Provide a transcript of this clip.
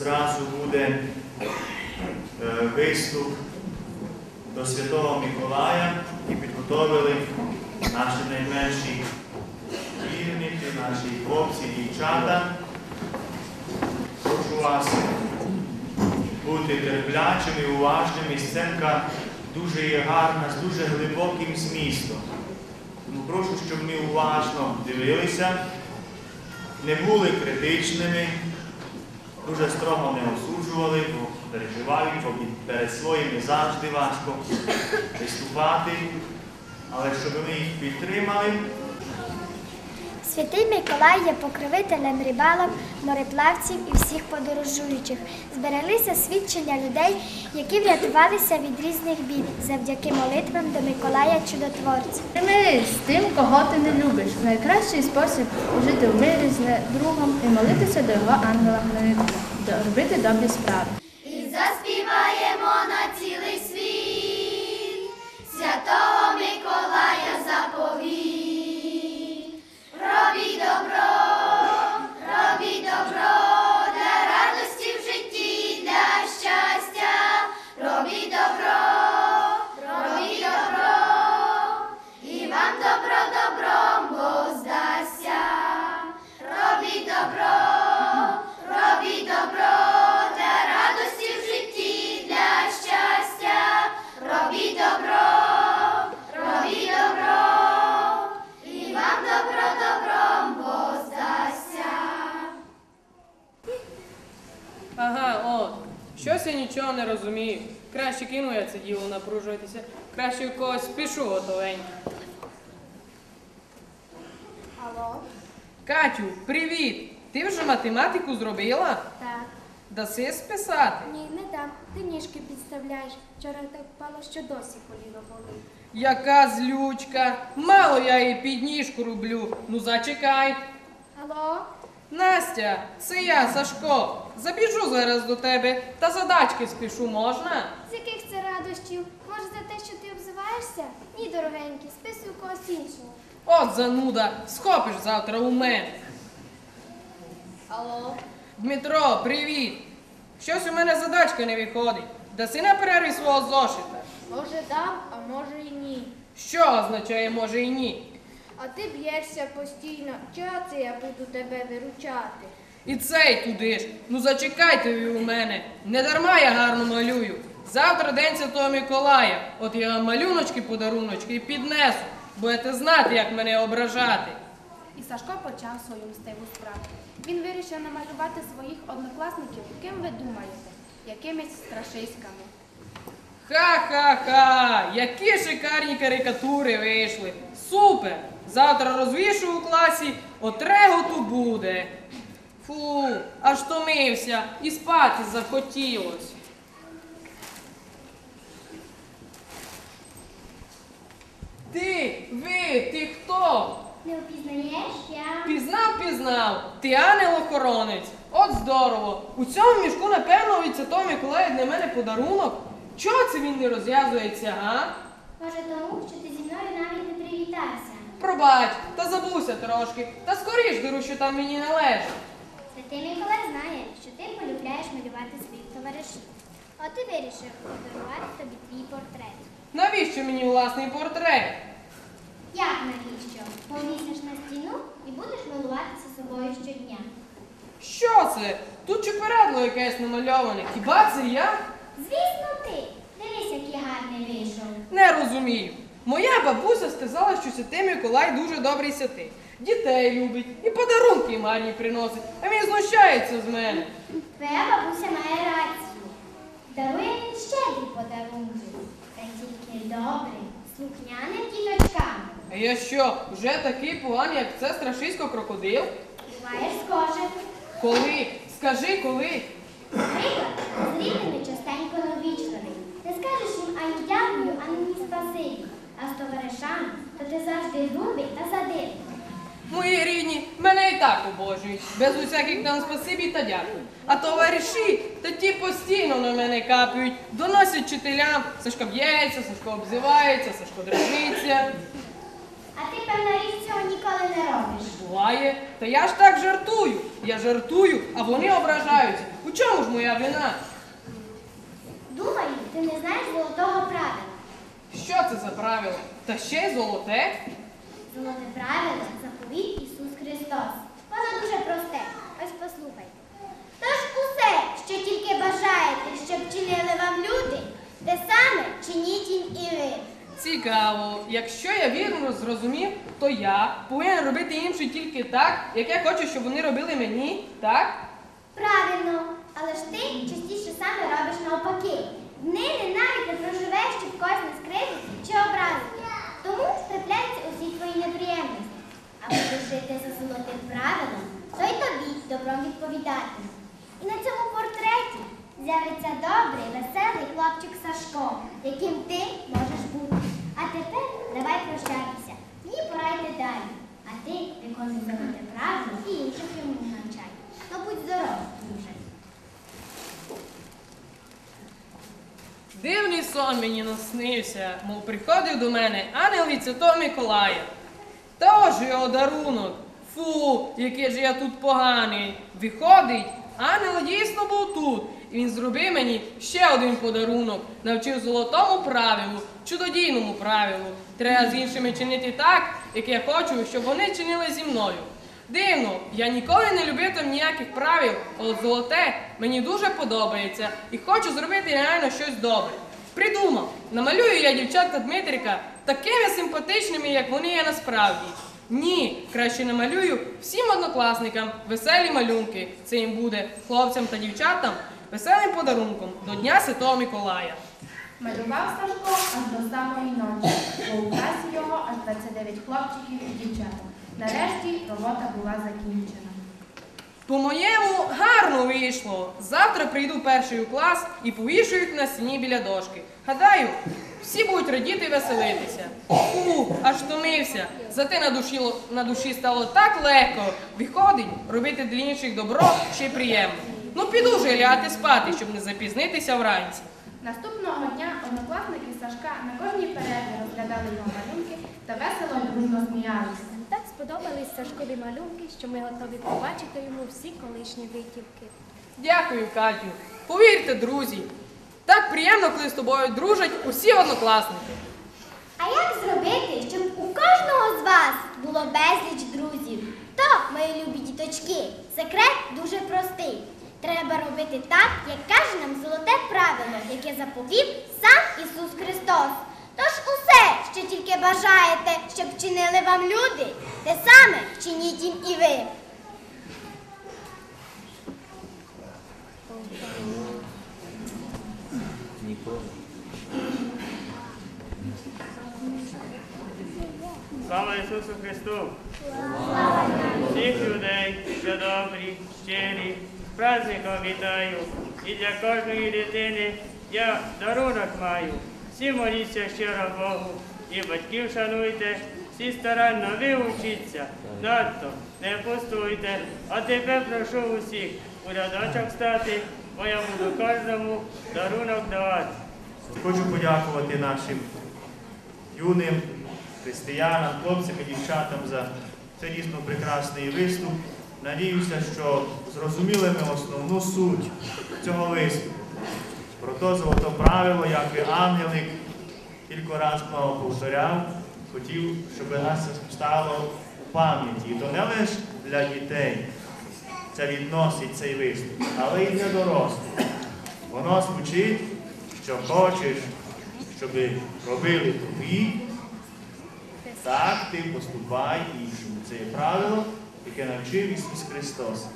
зразу буде е, виступ до Святого Миколая і підготовили наші найменші вірники, наші хлопці дівчата. Прошу вас бути терплячими, уважними. Сценка дуже є гарна, з дуже глибоким змістом. Тому прошу, щоб ми уважно дивилися, не були критичними, дуже строго не осуджували, бо переживають, бо перед своїми завжди важко виступати, але щоб ми їх підтримали. Святий Миколай є покровителем рибалок, мореплавців і всіх подорожуючих. Збереглися свідчення людей, які врятувалися від різних бід завдяки молитвам до Миколая Чудотворця. Примирись з тим, кого ти не любиш. Найкращий спосіб жити в мирі з другом і молитися до його ангела-хранителя, робити добрі справи. Щось я нічого не розумію. Краще кину я це діло напружуватися. Краще в когось спішу готовенько. Алло? Катю, привіт! Ти вже математику зробила? Так. Даси списати? Ні, не дам. Ти ніжки підставляєш. Вчора так впало, що досі коліно болить. Яка злючка! Мало я її під ніжку роблю. Ну зачекай. Алло? Настя, це я, Сашко. Забіжу зараз до тебе та задачки спішу, можна? З яких це радощів? Може за те, що ти обзиваєшся? Ні, дорогенький, списуй у когось іншого. От зануда, схопиш завтра у мене. Алло? Дмитро, привіт! Щось у мене задачка не виходить. Даси на перерві свого зошита. Може дам, а може і ні. Що означає може і ні? А ти б'єшся постійно. Чого це я буду тебе виручати? І цей туди ж. Ну зачекайте ви у мене. Не дарма я гарно малюю. Завтра день Святого Миколая. От я вам малюночки, подаруночки і піднесу. Будете знати, як мене ображати. І Сашко почав свою мстиву справу. Він вирішив намалювати своїх однокласників, ким ви думаєте, якимись страшиськами. Ха-ха-ха! Які шикарні карикатури вийшли! Супер! Завтра розвішу у класі, отреготу буде. Фу, аж томився і спати захотілось. Ти, ви, ти хто? Не впізнаєш? Я. Пізнав, пізнав. Ти ангел-охоронець. От здорово. У цьому мішку, напевно, від Святого Миколая для мене подарунок. Чого це він не розв'язується, а? Може тому, що ти зі мною навіть не привітався. Пробач, та забувся трошки. Та скоріш беру, що там мені належить. Святий Миколай знає, що ти полюбляєш малювати своїх товаришів. От і вирішив подарувати тобі твій портрет. Навіщо мені власний портрет? Як навіщо? Повісиш на стіну і будеш милуватися собою щодня. Що це? Тут чопередло якесь намальоване. Хіба це я? Звісно, ти. Дивись, який гарний вийшов. Не розумію. Моя бабуся сказала, що Святий Миколай дуже добрий святий. Дітей любить і подарунки їм гарні приносить, а він знущається з мене. Твоя бабуся має рацію. Дарує він щедрі подарунки. Та тільки добрим, слухняним діточкам. А я що, вже такий поганий, як це страшисько крокодил? Буваєш схоже. Коли? Скажи, коли? Наприклад, з рідними частенько новічливий. Не скажеш їм ані дякую, ані спасибі. А з товаришами, то ти завжди грубий та задирний. Мої рідні мене і так обожують, без усяких там спасибі та дякую. А товариші, та ті постійно на мене капають, доносять вчителям, Сашко б'ється, Сашко обзивається, Сашко дрожиться. А ти, певна річ, цього ніколи не робиш. Буває, та я ж так жартую. Я жартую, а вони ображаються. У чому ж моя вина? Думаю, ти не знаєш. Що це за правило? Та ще й золоте? Золоте правило заповів Ісус Христос. Воно дуже просте. Ось послухайте. Тож усе, що тільки бажаєте, щоб чинили вам люди, те саме чиніть їм і ви. Цікаво. Якщо я вірно зрозумів, то я повинен робити іншим тільки так, як я хочу, щоб вони робили мені, так? Правильно, але ж ти частіше саме робиш навпаки. Днини навіть не проживеш, щоб не скривити чи образити. Тому трапляються усі твої неприємності. А будеш жити за золотим правилом, то й тобі добром відповідати. І на цьому портреті з'явиться добрий, веселий хлопчик Сашко, яким ти можеш бути. А тепер давай прощатися. Мені пора йти далі. А ти виконуй золоте правило і інших йому навчай. Ну будь здоров, друже. Дивний сон мені наснився, мов приходив до мене ангел від Святого Миколая. Та ось його дарунок. Фу, який ж я тут поганий. Виходить, ангел дійсно був тут. І він зробив мені ще один подарунок. Навчив золотому правилу, чудодійному правилу. Треба з іншими чинити так, як я хочу, щоб вони чинили зі мною. Дивно, я ніколи не любив там ніяких правил, а от золоте мені дуже подобається і хочу зробити реально щось добре. Придумав, намалюю я дівчатка Дмитрика такими симпатичними, як вони є насправді. Ні, краще намалюю всім однокласникам веселі малюнки. Це їм буде хлопцям та дівчатам веселим подарунком до Дня Святого Миколая. Малював Сашко аж до самої ночі, бо у класі його аж 29 хлопчиків і дівчаток. Нарешті робота була закінчена. По-моєму, гарно вийшло. Завтра прийду перший клас і повішу їх на стіні біля дошки. Гадаю, всі будуть радіти і веселитися. Фу, аж втомився. Зате на душі, на душі стало так легко. Виходить, робити для інших добро ще й приємно. Ну піду вже лягати спати, щоб не запізнитися вранці. Наступного дня однокласники Сашка на кожній перерві розглядали його малюнки та весело дружно сміялися. Так сподобались Сашкові малюнки, що ми готові побачити йому всі колишні витівки. Дякую, Катю. Повірте, друзі, так приємно, коли з тобою дружать усі однокласники. А як зробити, щоб у кожного з вас було безліч друзів? То, мої любі діточки, секрет дуже простий. Треба робити так, як каже нам золоте правило, яке заповів сам Ісус Христос. Що тільки бажаєте, щоб чинили вам люди, те саме чиніть їм і ви. Слава Ісусу Христу! Всіх людей, що добрі, щирі, праздником вітаю. І для кожної дитини я дарунок маю. Всі моліться щиро Богу, і батьків шануйте, всі старанно ви учіться, надто не пустуйте. А тебе прошу усіх у рядочок стати, бо я буду кожному дарунок давати. Хочу подякувати нашим юним християнам, хлопцям і дівчатам за цей дійсно прекрасний виступ. Надіюся, що зрозуміли ми основну суть цього виступу. Про то золоте правило, як і ангелик кілька разів повторяв, хотів, щоб нас стало у пам'яті. І то не лише для дітей це відносить цей виступ, але і для дорослих. Воно звучить, що хочеш, щоб робили тобі, так ти поступай іншому. Це є правило, яке навчив Ісус Христос.